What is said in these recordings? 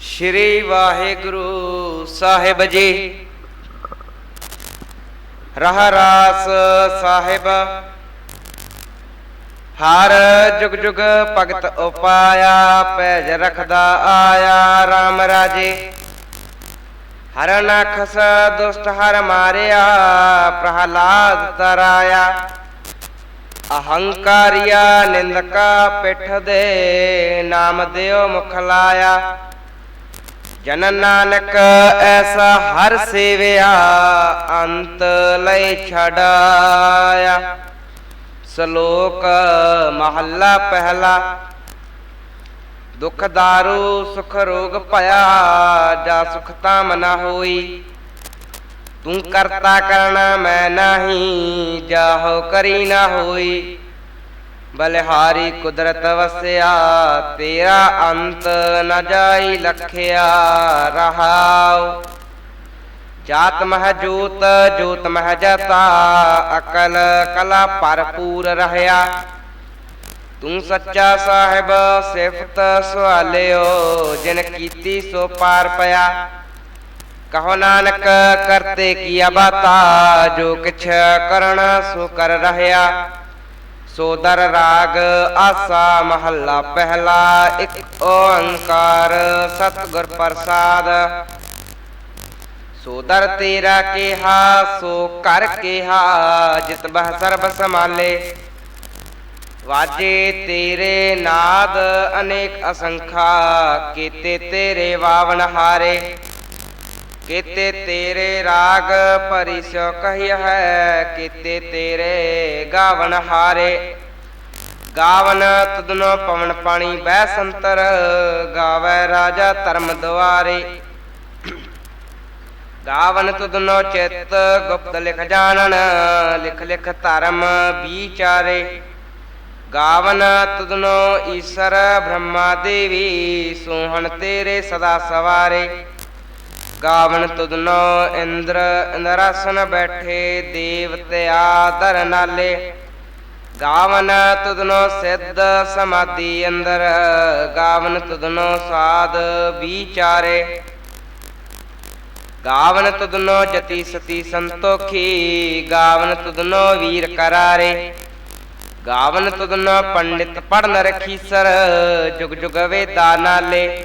ਸ਼੍ਰੀ ਵਾਹਿਗੁਰੂ ਸਾਹਿਬ ਜੀ। ਰਹ ਸਾਹਿਬ। ਹਰ ਜੁਗ ਜੁਗ ਭਗਤ ਉਪਾਇਆ ਪੈਜ ਰਖਦਾ ਆਇਆ RAM ਰਾਜੇ। ਹਰ ਨਖਸ ਦੁਸ਼ਟ ਹਰ ਮਾਰਿਆ, ਪ੍ਰਹਲਾਦ ਤਰਾਇਆ। ਅਹੰਕਾਰਿਆ ਨਿੰਦਕਾ ਪਿੱਠ ਦੇ ਨਾਮ ਦਿਓ ਮੁਖ ਲਾਇਆ। ਜਨ ਨਾਨਕ ਐਸਾ ਹਰ ਸੇਵਿਆ, ਅੰਤ ਲਈ ਛਡਾਇਆ। ਸ਼ਲੋਕ ਮਹੱਲਾ ਪਹਿਲਾ, ਦੁਖ ਦਾਰੂ ਸੁਖ ਰੋਗ ਭਇਆ, ਜਾ ਸੁਖ ਤਾਮ ਨਾ ਹੋਈ। ਤੂੰ ਕਰਤਾ ਕਰਨਾ ਮੈਂ ਨਹੀਂ, ਜਾਹੋ ਕਰੀ ਨਾ ਹੋਈ। ਬਲਿਹਾਰੀ ਕੁਦਰਤ ਵਸਿਆ, ਤੇਰਾ ਅੰਤ ਨ ਜਾਈ ਲਖਿਆ, ਰਹਾਉ। ਜਾਤ ਮਹ ਜੋਤ ਜੋਤ ਮਹ ਜਤਾ, ਅਕਲ ਕਲਾ ਭਰਪੂਰ ਰਹਿਆ। ਤੂੰ ਸੱਚਾ ਸਾਹਿਬ ਸਿਫਤ ਸਵਾਲਿਓ ਜਿਨ ਕੀਤੀ ਸੋ ਪਾਰ ਪਿਆ। ਕਹੋ ਨਾਨਕ ਕਰਤੇ ਕੀਆ ਬਾਤਾ, ਜੋ ਕਿਛ ਕਰਣਾ ਸੋ ਕਰ ਰਹਿਆ। ਸੋ ਦਰ ਰਾਗ ਆਸਾ ਮਹੱਲਾ ਪਹਿਲਾ, ਇੱਕ ਓੰਕਾਰ ਸਤਿਗੁਰ ਪ੍ਰਸਾਦ। ਸੋ ਦਰ ਤੇਰਾ ਕਿਹਾ, ਸੋ ਕਰ ਕਿਹਾ, ਜਿਤ ਬਹ ਸਰਬ ਸਮਾਲੇ ਵਾਜੇ ਤੇਰੇ ਨਾਦ ਅਨੇਕ ਅਸੰਖਾ, ਕੀਤੇ ਤੇਰੇ ਵਾਵਨ ਹਾਰੇ। ਕਿਤੇ ਤੇਰੇ ਰਾਗ ਭਰੀ ਸੋ ਕਹਿ ਹੈ, ਕਿਤੇ ਤੇਰੇ ਗਾਵਨ ਹਾਰੇ। ਗਾਵਨ ਤੁਧਨੋ ਪਵਨ ਪਾਣੀ ਬਹਿ ਸੰਤਰ, ਗਾਵੇ ਰਾਜਾ ਧਰਮ ਦੁਆਰੇ। ਗਾਵਨ ਤੁਧਨੋ ਚਿੱਤ ਗੁਪਤ ਲਿਖ ਜਾਣਨ, ਲਿਖ ਲਿਖ ਧਰਮ ਵਿਚਾਰੇ। ਗਾਵਨ ਤੁਧਨੋ ਈਸ਼ਰ ਬ੍ਰਹਮਾ ਦੇਵੀ, ਸੋਹਣ ਤੇਰੇ ਸਦਾ ਸਵਾਰੇ। ਗਾਵਨ ਤੁਦਨੋ ਇੰਦਰ ਇੰਦਰਾਸਨ ਬੈਠੇ ਦੇਵਤਿਆ ਦਰ ਨਾਲੇ। ਗਾਵਨ ਤੁਦਨੋ ਸਿੱਧ ਸਮਾਧੀ ਅੰਦਰ, ਗਾਵਨ ਤੁਧਨੋ ਸਾਧ ਵਿਚਾਰੇ। ਗਾਵਨ ਤੁਧਨੋ ਜਤੀ ਸਤੀ ਸੰਤੋਖੀ, ਗਾਵਨ ਤੁਦਨੋ ਵੀਰ ਕਰਾਰੇ। ਗਾਵਨ ਤੁਦਨੋ ਪੰਡਿਤ ਪੜਨ ਰਖੀਸਰ ਜੁਗ ਜੁਗ ਵੇਦਾ ਨਾਲੇ।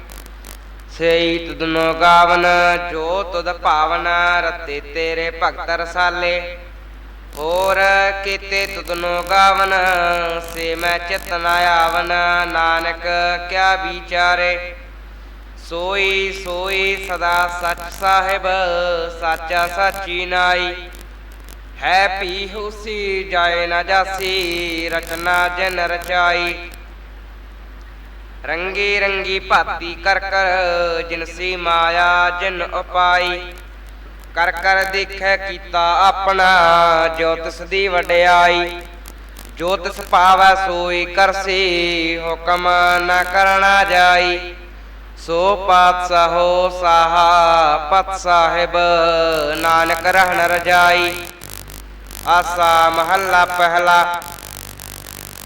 ਸਈ ਤੁਧਨੋ ਗਾਵਨ, ਜੋ ਤੁਧ ਭਾਵਨ, ਰਤੇ ਤੇਰੇ ਭਗਤ ਰਸਾਲੇ। ਹੋਰ ਕੀਤੇ ਤੁਧਨੋ ਗਾਵਨ, ਸੇ ਮੈਂ ਚਿਤ ਨ ਆਵਨ, ਨਾਨਕ ਕਿਆ ਵਿਚਾਰੇ। ਸੋਈ ਸੋਈ ਸਦਾ ਸੱਚ ਸਾਹਿਬ, ਸਾਚਾ ਸਾਚੀ ਨਾਈ। ਹੈ ਪੀ ਹੁਸੀ, ਜਾਏ ਨਾ ਜਾਸੀ, ਰਚਨਾ ਜਨ ਰਚਾਈ। ਰੰਗੀ ਰੰਗੀ ਭਾਤੀ ਕਰ ਕਰ ਜਿਨਸੀ ਮਾਇਆ, ਜਿਨ ਉਪਾਈ। ਕਰ ਕਰ ਦੇਖੈ ਕੀਤਾ ਆਪਣਾ ਜੋ ਤਿਸ ਦੀ ਵਡਿਆਈ। ਜੋ ਤਿਸ ਪਾਵੈ ਸੋਈ ਕਰਸੀ ਹੁਕਮ ਨਾ ਕਰਨਾ ਜਾਈ। ਸੋ ਪਾਤਸ਼ਾਹੋ ਸਾਹਾ, ਪਤ ਸਾਹਿਬ, ਨਾਨਕ ਰਹਿਣ ਰਜਾਈ। ਆਸਾ ਮਹੱਲਾ ਪਹਿਲਾ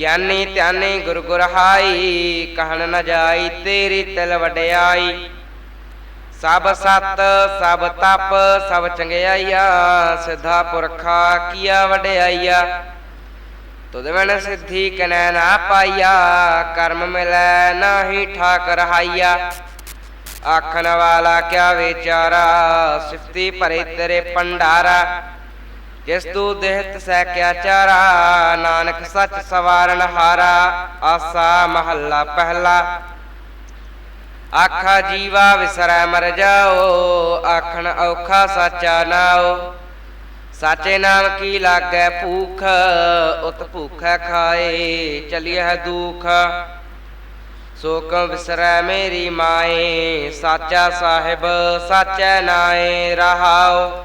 ਗਿਆਨੀ ਧਿਆਨੀ ਗੁਰ ਗੁਰ ਹਾਈ ਕਹਿਣ ਨ ਜਾਈ ਤੇਰੀ ਤਿਲ ਵਡਿਆਈ। ਸਭ ਸਤ, ਸਭ ਤਪ, ਸਭ ਚੰਗਿਆਈਆ, ਸਿੱਧਾ ਪੁਰਖਾ ਕੀਆ ਵਡਿਆਈਆ। ਤੁਧ ਬਿਨ ਸਿੱਧੀ ਕਨੈ ਨਾ ਪਾਈਆ, ਕਰਮ ਮਿਲੈ ਨਾਹੀ ਠਾਕ ਰਹਾਈਆ ਆਖਣ ਵਾਲਾ ਕਿਆ ਵਿਚਾਰਾ, ਸਿਫਤੀ ਭਰੇ ਤੇਰੇ ਪੰਡਾਰਾ ਜਿਸ ਤੂੰ ਦੇਹ ਤਸੈ ਕਿਆ ਚਾਰਾ ਨਾਨਕ ਸੱਚ ਸਵਾਰਨ ਹਾਰਾ ਆਸਾ ਮਹੱਲਾ ਪਹਿਲਾ। ਆਖਾ ਜੀਵਾ ਵਿਸਰੈ ਮਰ ਜਾਓ ਆਖਣ ਔਖਾ ਸਾਚਾ ਨਾਓ ਸਾਚੇ ਨਾਮ ਕੀ ਲਾਗੈ ਭੂਖ ਉਤ ਭੂਖੈ ਖਾਏ ਚਲਿਐ ਦੁਖ। ਸੋ ਕਉ ਵਿਸਰੈ ਮੇਰੀ ਮਾਏ ਸਾਚਾ ਸਾਹਿਬ ਸਾਚੈ ਨਾਏ ਰਹਾਉ।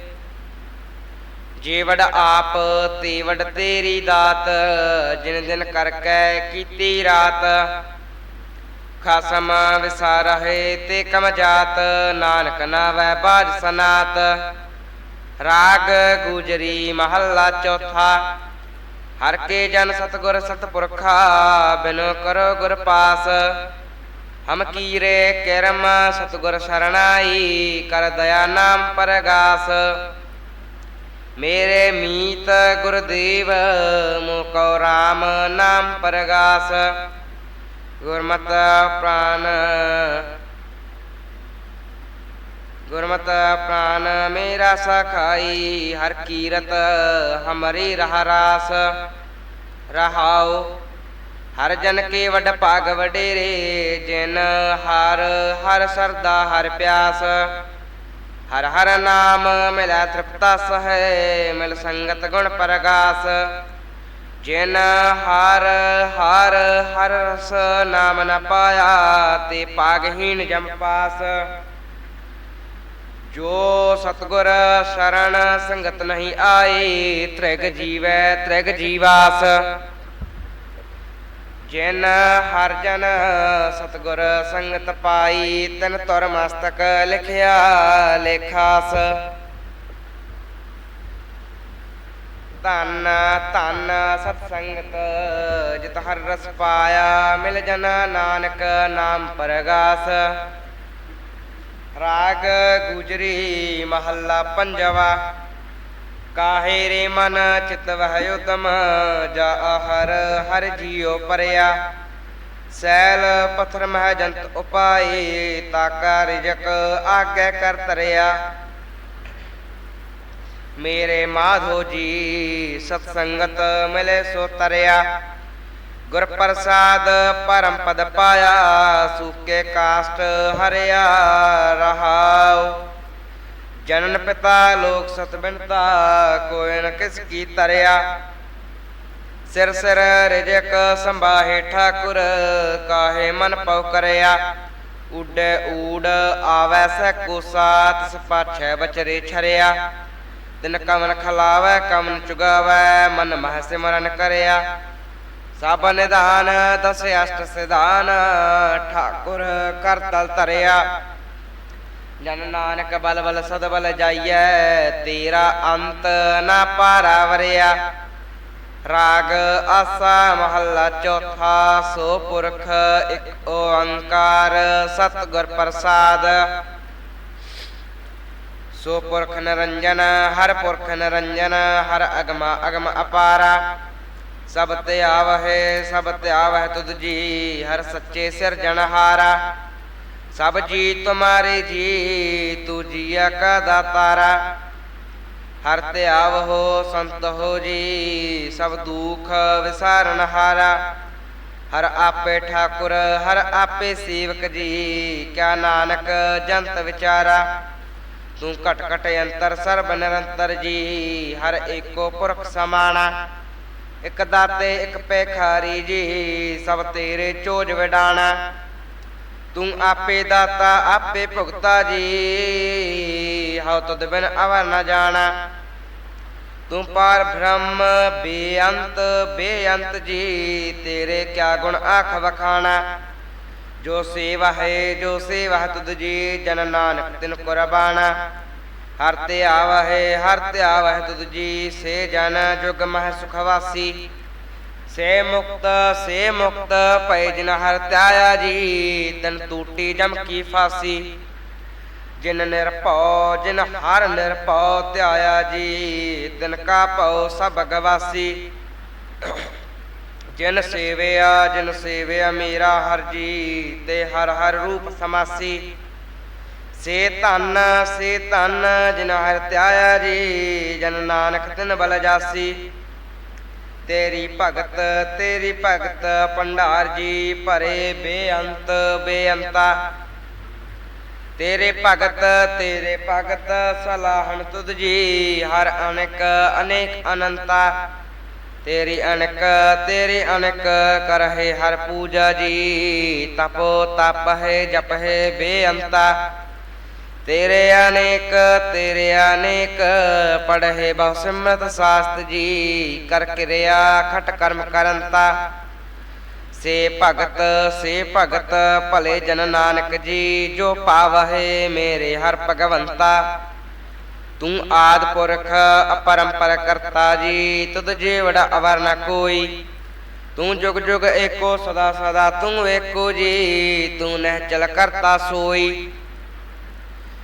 ਜੇ ਆਪ ਤੇ ਤੇਰੀ ਦਾਤ, ਜਿਨ ਦਿਨ ਕਰਕੇ ਕੀਤੀ ਰਾਤ। ਖਸਮ ਵਿਸਾਰਹਿ ਤੇ ਕਮ ਜਾਤ, ਨਾਨਕ ਨਾਵੈ ਬਾਜ ਸਨਾਤ। ਰਾਗ ਗੁਜਰੀ ਮਹੱਲਾ ਚੌਥਾ, ਹਰ ਕੇ ਜਨ ਸਤਗੁਰ ਸਤਪੁਰਖਾ, ਬਿਨੋ ਕਰੋ ਗੁਰ ਪਾਸ। ਹਮ ਕੀਰੇ ਕਰਮ ਸਤਗੁਰ ਸਰਣਾਈ, ਕਰ ਦਇਆ ਨਾਮ ਪਰਗਾਸ। ਮੇਰੇ ਮੀਤ ਗੁਰਦੇਵ ਮੁਕੋ RAM ਨਾਮ ਪ੍ਰਗਾਸ। ਗੁਰਮਤ ਪ੍ਰਾਨ ਗੁਰਮਤ ਪ੍ਰਾਨ ਮੇਰਾ ਸਖਾਈ, ਹਰ ਕੀਰਤ ਹਮਰੀ ਰਹ ਰਾਸ। ਰਹਾਉ, ਹਰ ਜਨ ਕੇ ਵਡ ਭਾਗ ਵਡੇਰੇ, ਜਿਨ ਹਰ ਹਰ ਸਰਦਾ ਹਰ ਪਿਆਸ। ਹਰ ਹਰ ਨਾਮ ਮਿਲੈ ਤ੍ਰਿਪਤਾ ਸਹਿ, ਮਿਲ ਸੰਗਤ ਗੁਣ ਪਰਗਾਸ। ਜਿਨ ਹਰ ਹਰ ਹਰ ਰਸ ਨਾਮ ਨ ਪਾਇਆ, ਤੇ ਪਾਗਹੀਨ ਜਮ ਪਾਸ। ਜੋ ਸਤਗੁਰ ਸ਼ਰਨ ਸੰਗਤ ਨਹੀਂ ਆਈ, ਤ੍ਰਿਗ ਜੀਵੈ ਤ੍ਰਿਗ ਜੀਵਾਸ। ਜਿਨ ਹਰ ਜਨ ਸਤਗੁਰ ਸੰਗਤ ਪਾਈ, ਤਨ ਤੁਰ ਮਸਤਕ ਲਿਖਿਆ ਲੇਖਾਸ। ਧੰਨ ਧੰਨ ਸਤ ਸੰਗਤ ਜਿਤ ਹਰ ਰਸ ਪਾਇਆ, ਮਿਲ ਜਨ ਨਾਨਕ ਨਾਮ ਪਰਗਾਸ। ਰਾਗ ਗੁਜਰੀ ਮਹੱਲਾ ਪੰਜਵਾ। ਕਾਹੇ ਰੇ ਮਨ ਚਿਤ ਵਹਿ ਉਦਮ ਜਾ ਹਰ ਹਰ ਜੀਉ ਪਰਿਆ ਸੈਲ ਪਥਰ ਮਹਿ ਜੰਤ ਉਪਾਈ ਤਾਕਾ ਰਿਜਕ ਆਗੇ ਕਰ ਤਰਿਆ ਮੇਰੇ ਮਾਧੋ ਜੀ ਸਤ ਸੰਗਤ ਮਿਲੇ ਸੋ ਤਰਿਆ ਗੁਰ ਪ੍ਰਸਾਦ ਪਰਮ ਪਦ ਪਾਇਆ ਸੂਕੇ ਕਾਸ਼ਟ ਹਰਿਆ ਰਹਾਉ ਜਨਨ ਪਿਤਾ ਲੋਕ ਸਤ ਬਿਨਤਾ ਨ ਕਿਸ ਕੀ ਤਰਿਆ। ਸਿਰ ਸਿਰ ਰਿਜਕ ਸੰਭਾਹੇ ਠਾਕੁਰ, ਕਾਹੇ ਮਨ ਪਉ ਕਰਿਆ। ਉਡੇ ਊੜ ਆਵੈ ਸੈ ਕੋਸਾ, ਤਿਸ ਪਾਛੈ ਬਚਰੇ ਛਰਿਆ। ਤਿਨ ਕਮਨ ਖਲਾਵੈ, ਕਮਨ ਚੁਗਾਵੈ, ਮਨ ਮਹ ਸਿਮਰਨ ਕਰਿਆ। ਸਭ ਨਿਧਾਨ, ਦਸ ਅਸ਼ਟ ਸਿਧਾਨ, ਠਾਕੁਰ ਕਰ ਤਲ ਤਰਿਆ ਜਨ ਨਾਨਕ ਬਲ ਬਲ ਸਦ ਬਲ ਜਾਈਐ, ਤੇਰਾ ਅੰਤ ਨਾ ਪਾਰਾ ਵਰਿਆ ਰਾਗ ਆਸਾ ਮਹੱਲਾ ਚੌਥਾ, ਸੋ ਪੁਰਖ ਇੱਕ ਓੰਕਾਰ ਸਤਿਗੁਰ ਪ੍ਰਸਾਦ। ਸੋ ਪੁਰਖ ਨਿਰੰਜਨ, ਹਰ ਪੁਰਖ ਨਿਰੰਜਨ, ਹਰ ਅਗਮ ਅਗਮ ਅਪਾਰਾ। ਸਭ ਤੇ ਆਵਹਿ, ਸਭ ਤੇ ਆਵਹਿ ਤੁਧ ਜੀ, ਹਰ ਸੱਚੇ ਸਿਰਜਣਹਾਰਾ ਸਭ ਜੀ ਤੁਮਾਰੇ ਜੀ ਤੂ ਜੀਆ ਕਾ ਦਾਤਾਰਾ ਹਰ ਤੇ ਆਵਹੋ ਸੰਤ ਹੋ ਜੀ, ਸਭ ਦੁਖ ਵਿਸਾਰਨ ਹਾਰਾ। ਹਰ ਆਪੇ ਠਾਕੁਰ, ਹਰ ਆਪੇ ਸੇਵਕ ਜੀ, ਕਿਆ ਨਾਨਕ ਜੰਤ ਵਿਚਾਰਾ। ਤੂੰ ਘਟ ਘਟ ਅੰਤਰ ਸਰਬ ਨਿਰੰਤਰ ਜੀ, ਹਰ ਏਕੋ ਪੁਰਖ ਸਮਾਣਾ। ਇਕ ਦਾਤੇ, ਇਕ ਪੇਖਾਰੀ ਜੀ, ਸਭ ਤੇਰੇ ਚੋਜ ਵਿਡਾਣਾ। ਤੂੰ ਆਪੇ ਦਾਤਾ, ਆਪੇ ਭੁਗਤਾ ਜੀ। ਹਉ ਤਦ ਬਿਨ ਅਵਰ ਨਾ ਜਾਣਾ। ਤੂੰ ਪਾਰ ਬ੍ਰਹਮ, ਬੇਅੰਤ ਬੇਅੰਤ ਜੀ, ਤੇਰੇ ਕਿਆ ਗੁਣ ਆਖ ਵਖਾਣਾ। ਜੋ ਸੇਵਾ ਹੈ, ਜੋ ਸੇਵਾ ਤੁਧ ਜੀ, ਜਨ ਨਾਨਕ ਤਿਨ ਕੁਰਬਾਨਾ ਹਰ ਤੇ ਆਵਹਿ, ਹਰ ਤੇ ਆਵਹਿ ਤੁਧ ਜੀ, ਸੇ ਜਨ ਜੁਗ ਮਹਿ ਸੁਖਵਾਸੀ ਸੇ ਮੁਕਤ ਸੇ ਮੁਕਤ ਪੈ ਜਿਨ ਹਰ ਧਿਆਇਆ ਜੀ, ਤਨ ਟੂਟੀ ਜਮ ਕੀ ਫਾਸੀ। ਜਿਨ ਨਿਰਭਉ, ਜਿਨ ਹਰ ਨਿਰਭਉ ਧਿਆਇਆ ਜੀ, ਤਿਨ ਕਾ ਭਉ ਸਭ ਗਵਾਸੀ। ਜਿਨ ਸੇਵਿਆ ਜਿਨ ਸੇਵਿਆ ਮੇਰਾ ਹਰ ਜੀ, ਤੇ ਹਰ ਹਰ ਰੂਪ ਸਮਾਸੀ। ਸੇ ਧਨ ਸੇ ਧਨ, ਜਿਨ ਹਰ ਧਿਆਇਆ ਜੀ, ਜਨ ਨਾਨਕ ਤਿਨ ਬਲ ਜਾਸੀ। ਤੇਰੀ ਭਗਤ ਤੇਰੀ ਭਗਤ, ਭੰਡਾਰ ਜੀ ਭਰੇ ਬੇਅੰਤ, ਬੇਅੰਤਾ। ਤੇਰੇ ਭਗਤ ਤੇਰੇ ਭਗਤ, ਸਲਾਹਣ ਤੁਧ ਜੀ, ਹਰ ਅਨੇਕ ਅਨੇਕ ਅਨੰਤਾ। ਤੇਰੀ ਅਨਕ ਤੇਰੀ ਅਨਕ ਕਰਹਿ ਹਰ ਪੂਜਾ ਜੀ, ਤਪੋ ਤਪ ਹੈ, ਜਪ ਹੈ, ਬੇਅੰਤਾ। ਤੇਰੇ ਅਨੇਕ ਤੇਰੇ ਅਨੇਕ ਪੜਹਿ ਬਹੁ ਸਿਮਰਤ ਸਾਸਤ ਜੀ, ਕਰ ਕਿਰਿਆ ਖਟ ਕਰਮ ਕਰੰਤਾ। ਸੇ ਭਗਤ ਸੇ ਭਗਤ, ਭਲੇ ਜਨ ਨਾਨਕ ਜੀ, ਜੋ ਪਾਵਹਿ ਮੇਰੇ ਹਰ ਭਗਵੰਤਾ। ਤੂੰ ਆਦ ਪੁਰਖ, ਅਪਰੰਪਰ ਕਰਤਾ ਜੀ, ਤੁਧ ਜੀਵੜਾ ਅਵਰ ਨ ਕੋਈ। ਤੂੰ ਜੁਗ ਜੁਗ ਏਕੋ ਸਦਾ ਸਦਾ ਤੂੰ ਏਕੋ ਜੀ, ਤੂੰ ਨਹਿ ਚਲ ਕਰਤਾ ਸੋਈ।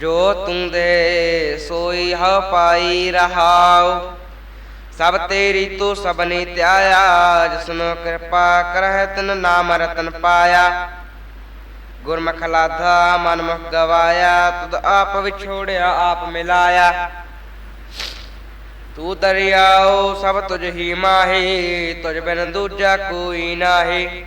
ਜੋ ਤੂੰ ਦੇ ਸੋਈ ਹ ਪਾਈ ਰਹਾਉ, ਸਭ ਤੇਰੀ ਤੂੰ ਸਭਨੀ ਧਿਆਇਆ, ਜਿਸਨੂੰ ਕਿਰਪਾ ਕਰਹਿ ਤਨ ਨਾਮ ਰਤਨ ਪਾਇਆ। ਗੁਰਮੁਖ ਲਾਧਾ ਮਨ ਮੁਖ ਗਵਾਇਆ, ਤੁਧ ਆਪ ਵਿਛੋੜਿਆ, ਆਪ ਮਿਲਾਇਆ। ਤੂੰ ਦਰਿਆਓ ਸਭ ਤੁਝ ਹੀ ਮਾਹੀ, ਤੁਝ ਬਿਨ ਦੂਜਾ ਕੋਈ ਨਾਹੀ।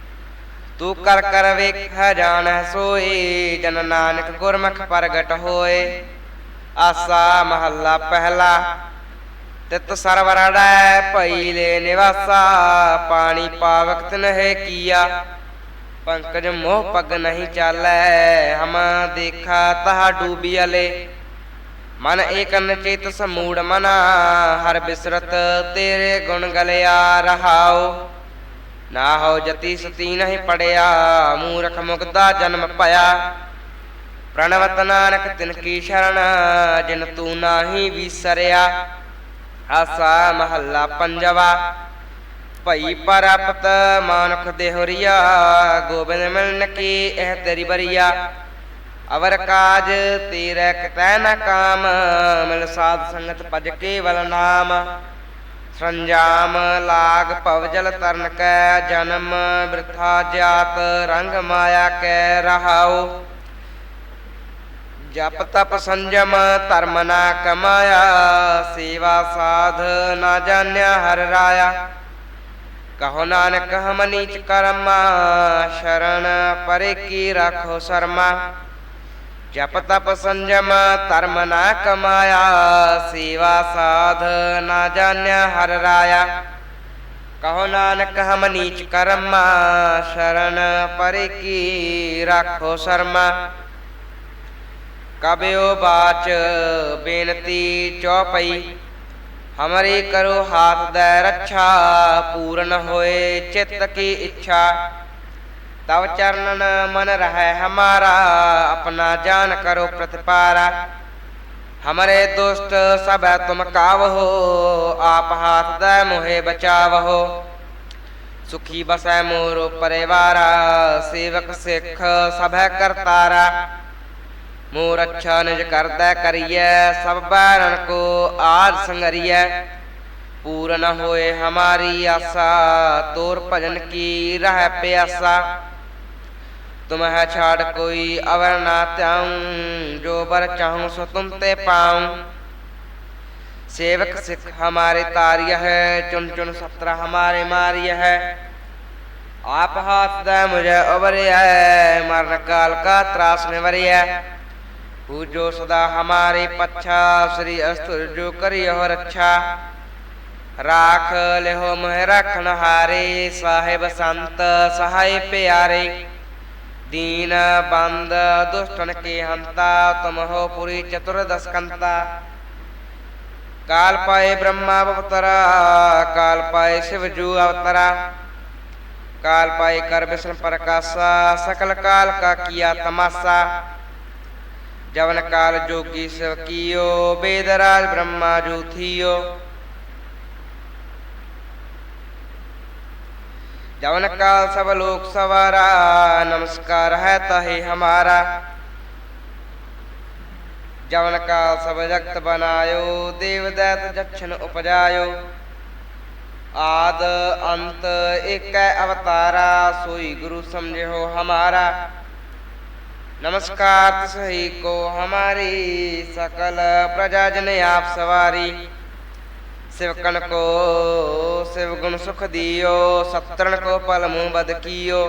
ਤੂੰ ਕਰ ਕਰ ਵੇਖ ਜਾਣ ਸੋਏ ਜਨ ਨਾਨਕ ਗੁਰਮੁਖ ਪ੍ਰਗਟ ਹੋਏ। ਆਸਾ ਮਹੱਲਾ ਪਹਿਲਾ, ਤਿਤ ਸਰਵਰੜੈ ਭਈ ਲੈ ਨਿਵਾਸਾ, ਪਾਣੀ ਪਾਵਕ ਤਨਹਿ ਕੀਆ। ਪੰਕਜ ਮੋਹ ਪਗ ਨਹੀਂ ਚਾਲੈ, ਹਮ ਦੇਖਾ ਤਹਾ ਡੂਬੀਅਲੇ ਮਨ ਏਕਨ ਚਿਤ ਸਮੂੜ ਮਨਾ, ਹਰ ਬਿਸਰਤ ਤੇਰੇ ਗੁਣ ਗਲਿਆ ਰਹਾਓ ਨਾ ਹੋ ਜਤੀ ਸਤੀ ਨਹੀਂ ਪੜਿਆ, ਮੂਰਖ ਮੁਕਦਾ ਜਨਮ ਭਇਆ। ਪ੍ਰਣਵਤ ਨਾਨਕ ਤਿਨ ਕੀ ਸ਼ਰਨ, ਜਿਨ ਤੂੰ ਨਾਹੀ ਵਿਸਰਿਆ। ਆਸਾ ਮਹੱਲਾ ਪੰਜਵਾ, ਭਈ ਪਰਪਤ ਮਾਨੁਖ ਦੇਹੁਰੀਆ, ਗੋਬਿੰਦ ਮਿਲਨ ਕੀ ਇਹ ਤੇਰੀ ਬਰੀਆ। ਅਵਰ ਕਾਜ ਤੇਰੇ ਕਿਤੈ ਨ ਕਾਮ, ਮਿਲ ਸਾਧ ਸੰਗਤ ਭਜ ਕੇਵਲ ਨਾਮ। ਸੰਜਾਮ ਲਾਗ ਭਵ ਤਰਨ ਕੈ ਜਨਮ ਬ੍ਰਿਥਾ ਜਾਤ, ਰੰਗ ਮਾਇਆ ਕੈ ਰਹਾਉ। ਜਪ ਤਪ ਸੰਜਮ ਧਰਮ ਨਾ ਕਮਾਇਆ, ਸੇਵਾ ਸਾਧ ਨਾ ਜਾਣਿਆ ਹਰ ਰਾਇਆ। ਕਹੋ ਨਾਨਕ ਹਮ ਨੀਚ ਕਰਮਾ, ਸ਼ਰਨ ਪਰੇ ਕੀ ਰੱਖੋ ਸ਼ਰਮਾ। ਜਪ ਤਪ ਸੰਜਮ, ਧਰਮ ਨਾ ਕਮਾਇਆ, ਸੇਵਾ ਸਾਧ ਨਾ ਜਾਣਿਆ ਹਰ ਰਾਇਆ। ਕਹੋ ਨਾਨਕ, ਹਮ ਨੀਚ ਕਰਮਾ, ਸ਼ਰਨ ਪਰੇ ਕੀ ਰੱਖੋ ਸ਼ਰਮਾ। ਕਬਿਓ ਬਾਚ ਬੇਨਤੀ ਚੌਪਈ, ਹਮਰੀ ਕਰੋ ਹਾਥ ਦੈ ਰੱਛਾ, ਪੂਰਨ ਹੋਏ ਚਿੱਤ ਕੀ ਇੱਛਾ। ਤਵ ਚਰਨਨ ਮਨ ਰਹਿ ਹਮਾਰਾ, ਆਪਣਾ ਜਾਨ ਕਰੋ ਪ੍ਰਤਿਪਾਰਾ। ਹਮਰੇ ਦੁਸ਼ਟ ਸਭੈ ਤੁਮ ਕਾਵਹੋ, ਆਪ ਹਾਥ ਦੈ ਮੋਹੇ ਬਚਾਵਹੋ। ਸੁਖੀ ਬਸੈ ਮੋਰੋ ਪਰਿਵਾਰਾ, ਸੇਵਕ ਸਿੱਖ ਸਭੈ ਕਰਤਾਰਾ। ਮੋਰ ਅੱਛਾ ਨਿਜ ਕਰਦਾ ਕਰੀਐ, ਸਭ ਬੈਰਨ ਕੋ ਆਦ ਸੰਗਰੀਐ। ਪੂਰਨ ਹੋਏ ਹਮਾਰੀ ਆਸਾ, ਤੋਰ ਭਜਨ ਕੀ ਰਹਿ ਪਿਆਸਾ। तुम है छाड़ कोई अवर ना त्याऊं, जो बर चाहूँ सो तुम ते पाऊँ। सेवक सिख हमारे तार्य है, चुन चुन सत्र हमारे मार्य है। आप हाथ दे मुझे उबरिया मरण काल का त्रास निवरिया पूजो सदा हमारे पच्छा, श्री अस्त्र जो करियो रक्षा। राख लेहो मोह रखन हारे, साहेब संत सहाय प्यारे। दीन बंद दुष्टन के हंता तुम हो पुरी चतुर्दश कंता काल पाए ब्रह्मा अवतरा काल पाए शिव जू अवतरा काल पाए कर विष्णु प्रकाशा सकल काल का किया तमाशा जवन काल जोगी शिव कियो वेदराज ब्रह्मा जू थियो जवन काल सब लोक सवारा नमस्कार है तहे हमारा जवन काल सब जगत बनायो देव दैत जक्षण उपजायो आद अंत एक अवतारा सोई गुरु समझे हो हमारा नमस्कार सही को हमारी सकल प्रजा जन आप सवारी शिवकन को शिव गुण सुख दियो सत्रन को पल मुँह बद कियो।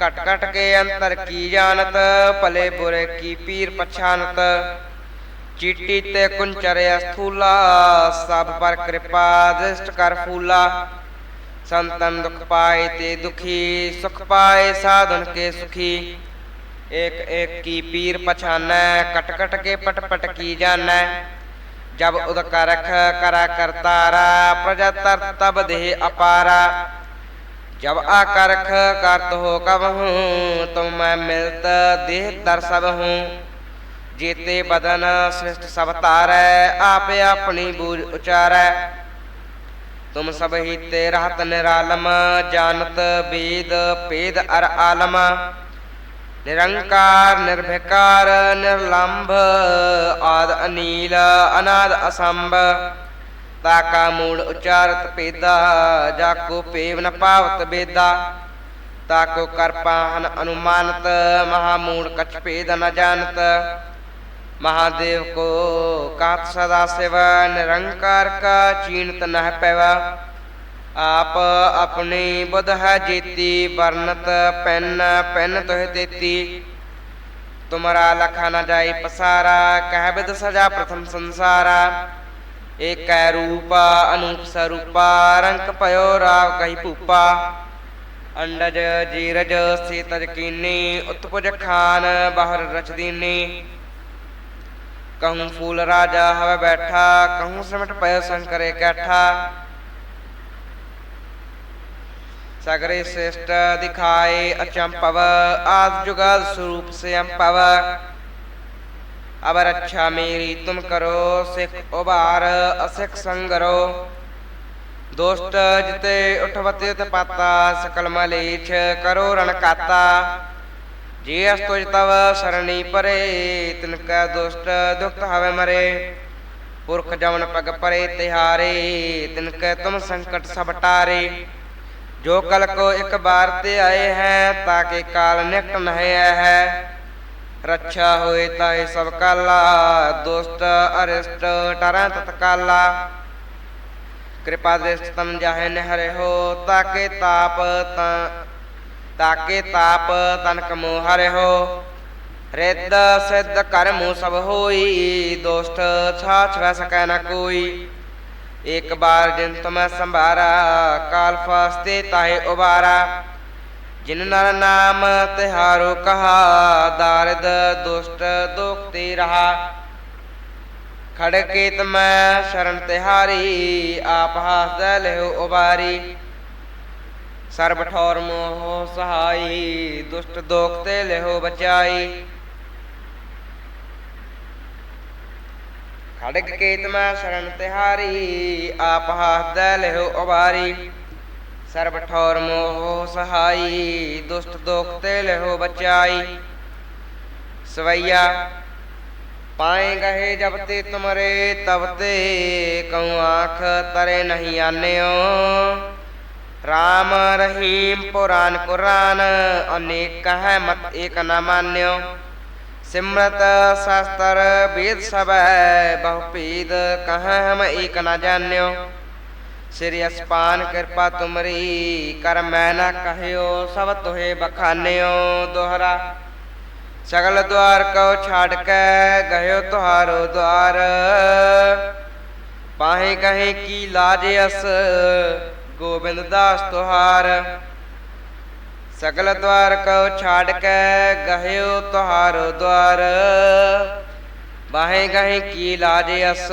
कट कट के अंतर की जानत, पले बुरे की पीर पछानत। चीटी ते कुंचर स्थूला सब पर कृपा दृष्ट कर फूला। संतन दुख पाए ते दुखी, सुख पाए साधन के सुखी। एक एक की पीर पछान कट कट के पट पट की जान जब उदक रख करा करतारा प्रजा तर तब देह अपारा जब आकरख करत हो कब हूँ तुम मैं मिलत देह दर सब हूँ जेते बदन श्रेष्ठ सब तारै आप अपनी बूझ उचारै तुम सब ही ते रहत निरालम जानत वेद पेद अर आलम ਨਿਰੰਕਾਰ, ਨਿਰਭਿਕਾਰ, ਨਿਰਲੰਭ, ਆਦ ਅਨੀਲ, ਅਨਾਦ ਅਸੰਭ। ਤਾਕਾ ਮੂੜ ਉਚਾਰਤ ਪੇਦਾ, ਜਾ ਕੋ ਪੇਵ ਨ ਪਾਵਤ ਬੇਦਾ। ਤਾਕੋ ਕਰਪਾਨ ਅਨੁਮਾਨਤ, ਮਹਾ ਮੂੜ ਕਛ ਭੇਦ ਨ ਜਾਣਤ। ਮਹਾਦੇਵ ਕੋ ਕਾਤ ਸਦਾ ਸਿਵ, ਨਿਰੰਕਾਰ ਕਾ ਚੀਨਤ ਆਪ ਆਪਣੀ ਹੈ ਜੀਤੀ, ਵਰਨਤ ਪੈਨ ਪੈਨ ਤੋਹ ਦੇਤੀ ਤੁਮਰਾ ਲਖਾ ਨਾ ਜਾਏ ਪਸਾਰਾ, ਕਹਿ ਬਿਦ ਸਜਾ ਪ੍ਰਥਮ ਸੰਸਾਰਾ। ਏਕੈ ਰੂਪ, ਅਨੂਪ ਸਰੂਪਾ ਰੰਗ ਭਇਓ ਰਾਵ ਕਹੀ ਭੂਪਾ। ਅੰਡਜ ਜੀਰਜ ਸੀਤਜ ਕੀਨੀ, ਉਤਪਜ ਖਾਨ ਬਾਹਰ ਰਚਦੀਨੀ ਕਹੂੰ ਫੂਲ ਰਾਜਾ ਹਵੇ ਬੈਠਾ, ਕਹੂੰ ਸਮਟ ਪਇਓ ਸੰਕਰੇ ਕੈਠਾ। ਸਗਰੇ ਸਿਸ਼ਟ ਦਿਖਾਏ ਅਚੰਪਵ ਆਦ ਜੁਗਲ ਸਰੂਪ ਸਿਅੰਪਵ ਅਬਰ ਅੱਛਾ ਮੇਰੀ ਤੁਮ ਕਰੋ, ਸਿਖ ਉਬਾਰ ਅਸਿਖ ਸੰਗਰੋ। ਦੋਸਤ ਜਿਤੇ ਉਠਵਤੇ ਤਪਾਤਾ, ਸਕਲ ਮਲੇਛ ਕਰੋ ਰਣ ਕਾਤਾ। ਜੇ ਅਸ ਤੁਜ ਤਵ ਸਰਣੀ ਪਰੇ, ਤਿਨ ਕੈ ਦੁਸ਼ਟ ਦੁਖਤ ਹਵੇ ਮਰੇ। ਪੁਰਖ ਜਮਨ ਪਗ ਪਰੇ ਤਿਹਾਰੇ, ਤਿਨ ਕੈ ਤੁਮ ਸੰਕਟ ਸਭ ਟਾਰੇ। ਜੋ ਕਲ ਕੋ ਇੱਕ ਬਾਰ ਤੇ ਆਏ ਹੈ, ਤਾਂ ਕਿ ਕਾਲ ਨਿਕਟ ਨਹਿ ਹੈ ਰੱਛਾ ਹੋਏ ਤਾਂ ਇਹ ਸਭ ਕਾਲਾ ਦੋਸਤ ਅਰਿਸ਼ਟ ਟਰਾਂ ਤਤਕਾਲਾ ਕਿਰਪਾ ਦ੍ਰਿਸ਼ਟ ਤਮ ਜਾਹੇ ਨਹਿਰੇ ਹੋ, ਤਾਕੇ ਤਾਪ ਤਾਂ ਤਾਕੇ ਤਾਪ ਤਨਕ ਮੋਹਰੇ ਹੋ। ਰਿੱਧ ਸਿੱਧ ਕਰਮੂ ਸਭ ਹੋਈ ਦੋਸਤ ਛਾਛ ਵੈ ਸਕੈ ਨਾ ਕੋਈ। ਇਕ ਬਾਰ ਜਿਨ ਤੁਮੈ ਸੰਭਾਰਾ, ਕਾਲ ਫਾਸਤੇ ਤਾਹੇ ਉਬਾਰਾ। ਜਿਨ ਨਰ ਨਾਮ ਤਿਹਾਰੋ ਕਹਾ, ਦਾਰਦ ਦੁਸ਼ਟ ਦੁਖ ਤੇ ਰਹਾ। ਖੜਕੇ ਤਮੈ ਸ਼ਰਨ ਤਿਹਾਰੀ, ਆਪ ਹਾਸਦੈ ਲਿਹੁ ਉਬਾਰੀ। ਸਰਬ ਠੌਰ ਮੋਹ ਸਹਾਈ, ਦੁਸ਼ਟ ਦੋਖ ਤੇ ਲਿਹੁ ਬਚਾਈ। ਖੜਕ ਕੇਤ ਮੈਂ ਸ਼ਰਨ ਤਿਹਾਰੀ, ਆਪ ਹੱਸਦੈ ਲਿਹੁ ਉਬਾਰੀ। ਸਰਬ ਠੌਰ ਮੋਹ ਸਹਾਈ, ਦੁਸ਼ਟ ਦੋਖ ਤੇ ਲਿਹੁ ਬਚਾਈ। ਸਵਈਆ, ਪਾਏ ਗਏ ਜਬ ਤੇ ਤੁਮਰੇ, ਤਬ ਤੇ ਕਉ ਆਖ ਤਰੇ ਨਹੀਂ ਆਨਿਓ। ਰਾਮ ਰਹੀਮ ਪੁਰਾਨ ਕੁਰਾਨ, ਅਨੇਕ ਹੈ ਮਤ ਏਕ ਨਾ ਮਾਨਿਓ। ਸਿਮਰਤ ਸ਼ਾਸਤਰ ਵੇਦ ਸਭੈ ਬਹੁ ਭੇਦ ਕਹੈ ਹਮ ਏਕ ਨ ਜਾਣਿਓ। ਸ੍ਰੀ ਅਸਪਾਨ ਕਿਰਪਾ ਤੁਮਰੀ, ਕਰ ਮੈਂ ਨਾ ਕਹਿਓ, ਸਭ ਤੋਹੇ ਬਖਾਨਿਓ ਦੋਹਰਾ। ਸਗਲ ਦਵਾਰ ਕਉ ਛਾੜ ਕੇ ਗਇਓ ਤੁਹਾਰੋ ਦਵਾਰ ਪਾਹੇ ਕਹੇ ਕੀ ਲਾਜ ਅਸ, ਗੋਬਿੰਦ ਦਾਸ ਤੁਹਾਰ। ਸਗਲ ਦਵਾਰ ਕਉ ਛਾੜ ਕੇ ਗਇਓ ਤੁਹਾਰੋ ਦਵਾਰ ਬਾਹੇ ਗਹੇ ਕੀ ਲਾਜ ਅਸ,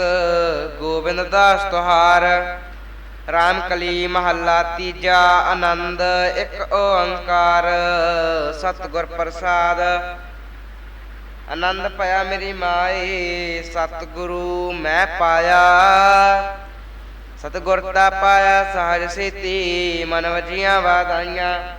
ਗੋਬਿੰਦ ਦਾਸ ਤੁਹਾਰ। ਰਾਮ ਕਲੀ ਮਹੱਲਾ ਤੀਜਾ ਆਨੰਦ, ਇੱਕ ਓੰਕਾਰ। ਸਤਿਗੁਰ ਪ੍ਰਸਾਦ, ਆਨੰਦ ਪਾਇਆ ਮੇਰੀ ਮਾਏ, ਸਤਿਗੁਰੂ ਮੈਂ ਪਾਇਆ। ਸਤਿਗੁਰ ਦਾ ਪਾਇਆ, ਸਹਜ ਸੇਤੀ, ਮਨ ਵਜੀਆਂ ਵਾਦਾਈਆਂ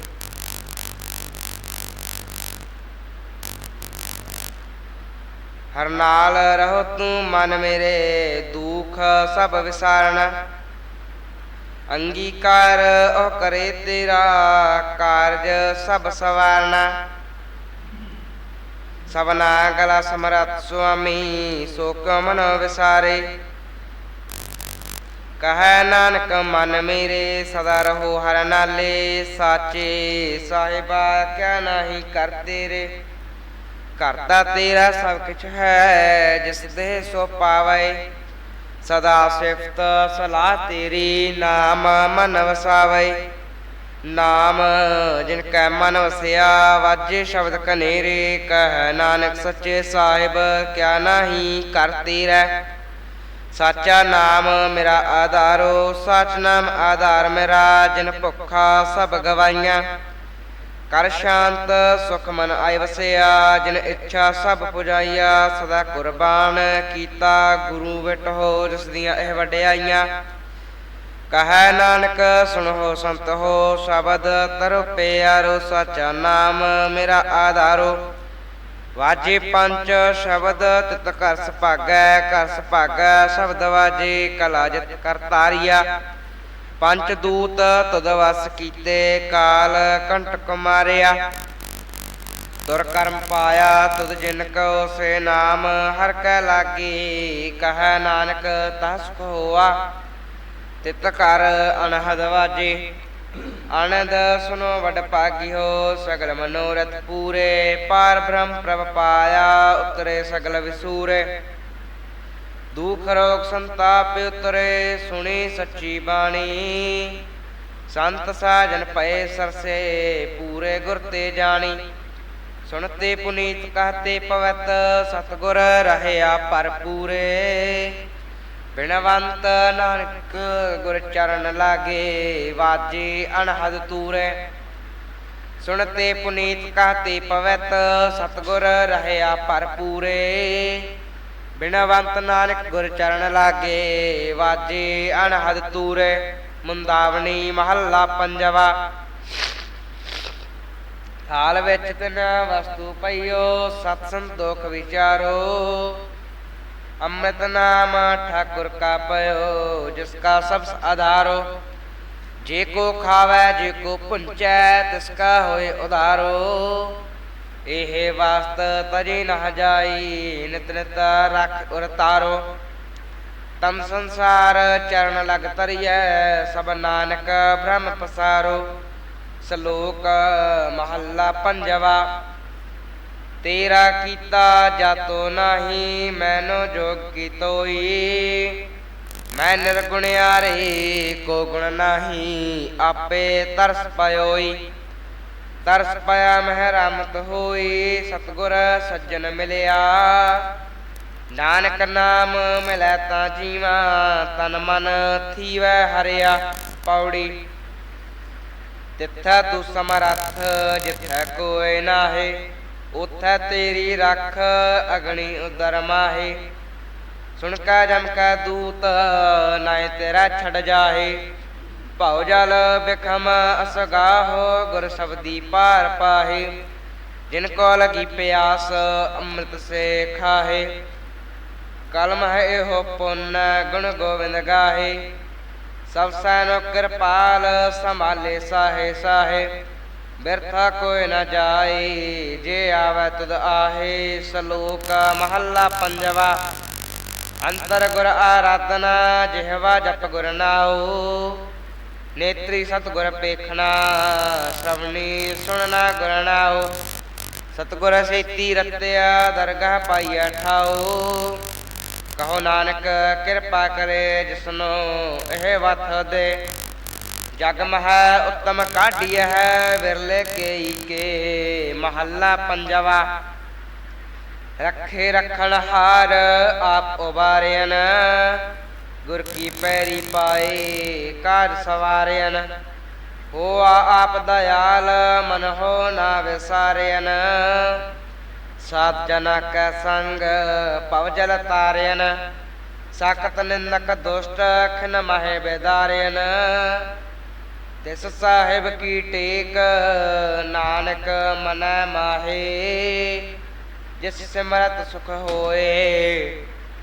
ਹਰ ਨਾਲ ਰਹੋ ਤੂੰ ਮਨ ਮੇਰੇ, ਦੁਖ ਸਭ ਵਿਸਾਰਣ। ਅੰਗੀਕਾਰ ਉਹ ਕਰੇ ਤੇਰਾ ਕਾਰਜ ਸਭ ਸਵਾਰਨਾ ਸਭਨਾ ਗਲਾ ਸਮਰਤ ਸੁਆਮੀ ਸ਼ੋਕ ਮਨ ਵਿਸਾਰੇ। ਕਹੈ ਨਾਨਕ ਮਨ ਮੇਰੇ, ਸਦਾ ਰਹੋ ਹਰ ਨਾਲੇ, ਸਾਚੇ ਸਾਹਿਬਾ ਕਿਆ ਨਹੀਂ ਕਰ ਤੇਰੇ। ਕਰਤਾ ਤੇਰਾ ਸਭ ਕੁਛ ਹੈ, ਜਿਸ ਦੇ ਸੋ ਪਾਵੇ। ਸਦਾ ਸਿਫਤ ਸਲਾਹ ਤੇਰੀ, ਨਾਮ ਮਨ ਵਸਾਵੇ। ਨਾਮ ਜਿਨ ਕੈ ਮਨ ਵਸਿਆ, ਵਾਜੇ ਸ਼ਬਦ ਕਨੇਰੇ, ਕਹਿ ਨਾਨਕ ਸੱਚੇ ਸਾਹਿਬ, ਕਿਆ ਨਹੀਂ ਕਰ ਤੇਰਾ। ਸਾਚਾ ਨਾਮ ਮੇਰਾ ਆਧਾਰੋ, ਸਚ ਨਾਮ ਆਧਾਰ ਮੇਰਾ, ਜਿਨ ਭੁੱਖਾ ਸਭ ਗਵਾਈਆਂ ਕਰ ਸ਼ਾਂਤ, ਸੁਖ ਮਨ ਆਇ ਵਸਿਆ, ਜਿਨ ਇੱਛਾ ਸਭ ਪੁਜਾਈਆ, ਸਦਾ ਕੁਰਬਾਨ ਕੀਤਾ, ਗੁਰੂ ਵਿਟ ਹੋ ਜਿਸ ਦੀਆਂ ਇਹ ਵਡਿਆਈਆਂ। ਕਹੈ ਨਾਨਕ, ਸੁਣੋ ਸੰਤ ਹੋ, ਸ਼ਬਦ ਤਰੁ ਪਿਆਰੋ ਸਚਾ ਨਾਮ ਮੇਰਾ ਆਧਾਰੋ। ਵਾਜੇ ਪੰਜ ਸ਼ਬਦ, ਤਿਤ ਕਰ ਸੁਭਾਗੈ ਕਰ ਸੁਭਾਗੈ, ਸ਼ਬਦ ਵਾਜੇ ਕਲਾ ਜਿਤ ਕਰਤਾਰੀਆ। ਪੰਜ ਦੂਤ ਤਦ ਵਸ ਕੀਤੇ ਕਾਲ ਕੰਟਕ ਮਾਰਿਆ ਦੁਰ ਕਰਮ ਪਾਇਆ ਤੁਧ ਜਿਨ ਕੋ ਸੇ ਨਾਮ, ਹਰ ਕੈ ਲਾਗੀ, ਕਹੈ ਨਾਨਕ ਤਸ ਹੋਆ ਤਿਤ ਕਰ ਅਨਹਦ ਵਾਜੇ ਆਨੰਦ ਸੁਨੋ ਵਡ ਪਾਗੀ ਹੋ ਸਗਲ ਮਨੋਰਥ ਪੂਰੇ। ਪਾਰ ਬ੍ਰਹਮ ਪ੍ਰਭ ਪਾਇਆ, ਉਤਰੇ ਸਗਲ ਵਿਸੂਰੇ। ਦੁਖ ਰੋਗ ਸੰਤਾਪ ਉਤਰੇ, ਸੁਣੀ ਸੱਚੀ ਬਾਣੀ। ਸੰਤ ਸਾਜਨ ਪਏ ਸਰਸੇ, ਪੂਰੇ ਗੁਰ ਤੇ ਜਾਣੀ। ਸੁਣਤੇ ਪੁਨੀਤ ਕਹਤੇ ਪਵਤ, ਸਤਗੁਰ ਰਹਿਆ ਭਰਪੂਰੇ। ਬਿਨਵੰਤ ਨਾਨਕ ਗੁਰ ਚਰਨ ਲਾਗੇ, ਵਾਜੇ ਅਣਹਦ ਤੂਰੇ। ਸੁਣਤੇ ਪੁਨੀਤ ਕਹਤੇ ਪਵਤ, ਸਤਗੁਰ ਰਹਿਆ ਭਰਪੂਰੇ। ਬਿਨਵੰਤ ਨਾਨਕ ਗੁਰ ਚਰਨ ਲਾਗੇ, ਵਾਜੇ ਅਨਹਦ ਤੂਰੇ ਮੁੰਦਾਵਣੀ ਮਹੱਲਾ ਪੰਜਵਾ। ਹਾਲ ਵਿੱਚ ਤਿਨ ਵਸਤੂ ਪਈਓ, ਸਤ ਸੰਤੋਖ ਵਿਚਾਰੋ। ਅੰਮ੍ਰਿਤ ਨਾਮ ਠਾਕੁਰ ਕਾ ਪਇਓ, ਜਿਸ ਕਾ ਸਭ ਆਧਾਰੋ। ਜੇ ਕੋ ਖਾਵੈ, ਜੇ ਕੋ ਪੁੰਚੈ, ਤਿਸ ਕਾ ਹੋਏ ਉਧਾਰੋ। ਇਹ ਵਾਸਤ ਤਜੀ ਨ ਜਾਈ ਨਿਤ ਨਿਤ ਰਖ ਉਰ ਤਾਰੋ। ਤਮ ਸੰਸਾਰ ਚਰਨ ਲਗ ਤਰੀਐ ਸਭ ਨਾਨਕ ਬ੍ਰਹਮ ਪਸਾਰੋ। ਸ਼ਲੋਕ ਮਹੱਲਾ ਪੰਜਵਾ, ਤੇਰਾ ਕੀਤਾ ਜਾਤੋ ਨਾਹੀ, ਮੈਨੋ ਜੋਗ ਕੀ ਤੋਈ। ਮੈਂ ਨਿਰਗੁਣਿਆਰੇ ਕੋ ਗੁਣ ਨਾਹੀ, ਆਪੇ ਤਰਸ ਪਇਓਈ ਤਰਸ ਪਾਇਆ ਮਹਿ ਰਾਮਤ ਹੋਈ, ਸਤਗੁਰ ਸੱਜਣ ਮਿਲਿਆ। ਨਾਨਕ ਨਾਮ ਮਿਲੈ ਤਾਂ ਜੀਵਾ, ਤਨ ਮਨ ਥੀਵੈ ਹਰਿਆ ਪੌੜੀ। ਤਿੱਥੈ ਤੂੰ ਸਮਰੱਥ, ਜਿੱਥੈ ਕੋਇ ਨਾਹੀ, ਉਥੈ ਤੇਰੀ ਰੱਖ ਅਗਣੀ ਉਦਰ ਮਾਹੀ। ਸੁਣ ਕਾ ਜਮ ਕਾ ਦੂਤ ਨਾਇ ਤੇਰਾ ਛੜ ਜਾਹੇ। ਭਉ ਜਲ ਬਿਖਮ ਅਸਗਾਹੋ, ਗੁਰ ਸ਼ਬਦੀ ਪਾਰ ਪਾਹੇ। ਜਿਨ ਕੋ ਲਗੀ ਪਿਆਸ, ਅੰਮ੍ਰਿਤ ਸੇ ਖਾਹੇ। ਕਲਮ ਹੈ ਇਹੋ ਪੁੰਨ, ਗੁਣ ਗੋਬਿੰਦ ਗਾਹੇ। ਸਭ ਸੈਨੋ ਕਿਰਪਾਲ, ਸੰਭਾਲੇ ਸਾਹੇ ਸਾਹੇ। ਬਿਰਥਾ ਕੋਈ ਨਾ ਜਾਏ, ਜੇ ਆਵੈ ਤੁਧ ਆਹੇ। ਸ਼ਲੋਕ ਮਹੱਲਾ ਪੰਜਵਾ, ਅੰਤਰ ਗੁਰ ਆਰਾਧਨਾ, ਜਿਹਵਾ ਜਪ ਗੁਰ ਨਾਉ। ਨੇਤਰੀ ਸਤਗੁਰ ਪੇਖਣਾ ਸ਼ਰਵਣੀ ਸੁਣਨਾ ਗੁਰ ਸਤਗੁਰ ਸੇਤੀ ਰਤਿਆ, ਦਰਗਾਹ ਪਾਈਆ ਠਾਉ ਕਹੋ ਨਾਨਕ, ਕਿਰਪਾ ਕਰੇ ਜਿਸਨੋ ਇਹ ਵਥ ਦੇ। ਜਗ ਮਹਿ ਉੱਤਮ ਕਾਢੀ ਹੈ, ਵਿਰਲੇ ਕੇਈ ਕੇ ਮਹੱਲਾ ਪੰਜਵਾ। ਰੱਖੇ ਰਖਣ ਹਾਰ ਆਪ ਉਬਾਰਿਆਨ ਗੁਰ ਕੀ ਪੈਰੀ ਪਾਏ ਕਾਜ ਸਵਾਰਿਆਨ। ਹੋਆ ਆਪ ਦਇਆਲ, ਮਨ ਹੋ ਨਾ ਵਿਸਾਰਿਆਨ। ਸਾਤ ਜਨਾ ਕੈ ਸੰਗ, ਭਵ ਜਲ ਤਾਰਿਆਨ। ਸਾਖਤ ਨਿੰਦਕ ਦੁਸ਼ਟ, ਖਿਨ ਮਹਿ ਬੇਦਾਰਿਆਨ। ਤਿਸ ਸਾਹਿਬ ਕੀ ਟੇਕ, ਨਾਨਕ ਮਨੈ ਮਾਹੇ। ਜਿਸ ਸਿਮਰਤ ਸੁਖ ਹੋਏ